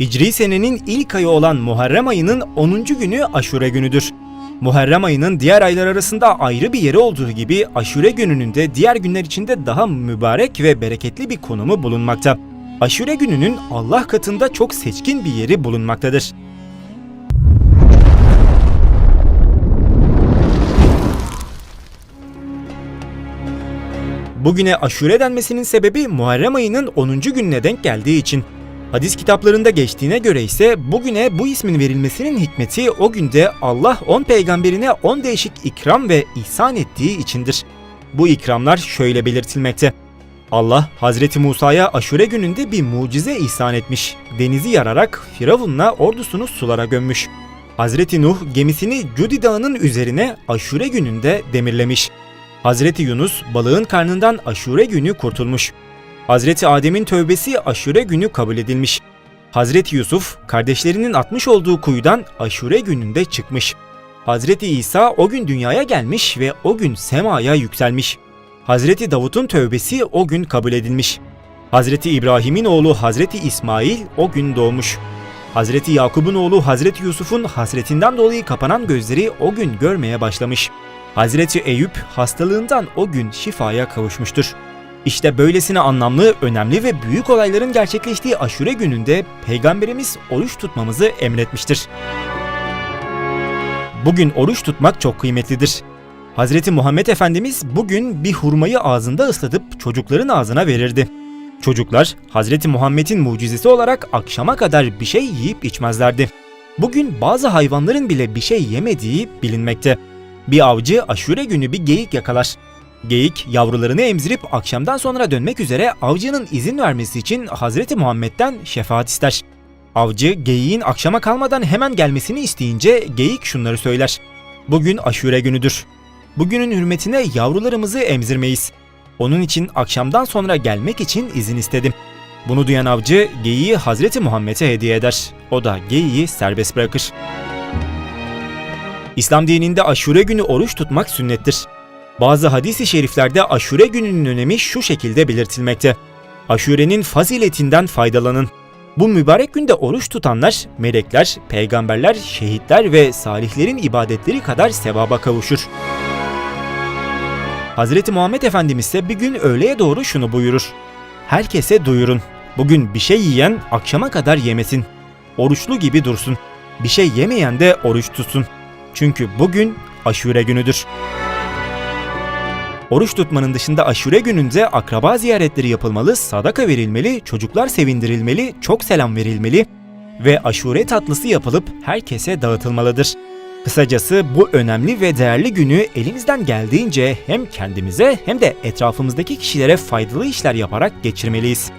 Hicri senenin ilk ayı olan Muharrem ayının 10. günü Aşure günüdür. Muharrem ayının diğer aylar arasında ayrı bir yeri olduğu gibi Aşure gününün de diğer günler içinde daha mübarek ve bereketli bir konumu bulunmakta. Aşure gününün Allah katında çok seçkin bir yeri bulunmaktadır. Bugüne aşure denmesinin sebebi Muharrem ayının 10. gününe denk geldiği için. Hadis kitaplarında geçtiğine göre ise bugüne bu ismin verilmesinin hikmeti o günde Allah 10 peygamberine 10 değişik ikram ve ihsan ettiği içindir. Bu ikramlar şöyle belirtilmekte. Allah Hazreti Musa'ya aşure gününde bir mucize ihsan etmiş. Denizi yararak Firavun'la ordusunu sulara gömmüş. Hazreti Nuh gemisini Cudi Dağı'nın üzerine aşure gününde demirlemiş. Hazreti Yunus balığın karnından aşure günü kurtulmuş. Hazreti Adem'in tövbesi aşure günü kabul edilmiş. Hazreti Yusuf kardeşlerinin atmış olduğu kuyudan aşure gününde çıkmış. Hazreti İsa o gün dünyaya gelmiş ve o gün semaya yükselmiş. Hazreti Davut'un tövbesi o gün kabul edilmiş. Hazreti İbrahim'in oğlu Hazreti İsmail o gün doğmuş. Hazreti Yakub'un oğlu Hazreti Yusuf'un hasretinden dolayı kapanan gözleri o gün görmeye başlamış. Hazreti Eyüp hastalığından o gün şifaya kavuşmuştur. İşte böylesine anlamlı, önemli ve büyük olayların gerçekleştiği aşure gününde Peygamberimiz oruç tutmamızı emretmiştir. Bugün oruç tutmak çok kıymetlidir. Hazreti Muhammed Efendimiz bugün bir hurmayı ağzında ıslatıp çocukların ağzına verirdi. Çocuklar Hazreti Muhammed'in mucizesi olarak akşama kadar bir şey yiyip içmezlerdi. Bugün bazı hayvanların bile bir şey yemediği bilinmekte. Bir avcı aşure günü bir geyik yakalar. Geyik yavrularını emzirip akşamdan sonra dönmek üzere avcının izin vermesi için Hazreti Muhammed'den şefaat ister. Avcı geyiğin akşama kalmadan hemen gelmesini isteyince geyik şunları söyler. Bugün aşure günüdür. Bugünün hürmetine yavrularımızı emzirmeyiz. Onun için akşamdan sonra gelmek için izin istedim. Bunu duyan avcı geyiği Hazreti Muhammed'e hediye eder. O da geyiği serbest bırakır. İslam dininde aşure günü oruç tutmak sünnettir. Bazı hadis-i şeriflerde aşure gününün önemi şu şekilde belirtilmekte. Aşurenin faziletinden faydalanın. Bu mübarek günde oruç tutanlar, melekler, peygamberler, şehitler ve salihlerin ibadetleri kadar sevaba kavuşur. Hazreti Muhammed Efendimiz ise bir gün öğleye doğru şunu buyurur. Herkese duyurun. Bugün bir şey yiyen akşama kadar yemesin. Oruçlu gibi dursun. Bir şey yemeyen de oruç tutsun. Çünkü bugün aşure günüdür. Oruç tutmanın dışında aşure gününde akraba ziyaretleri yapılmalı, sadaka verilmeli, çocuklar sevindirilmeli, çok selam verilmeli ve aşure tatlısı yapılıp herkese dağıtılmalıdır. Kısacası bu önemli ve değerli günü elimizden geldiğince hem kendimize hem de etrafımızdaki kişilere faydalı işler yaparak geçirmeliyiz.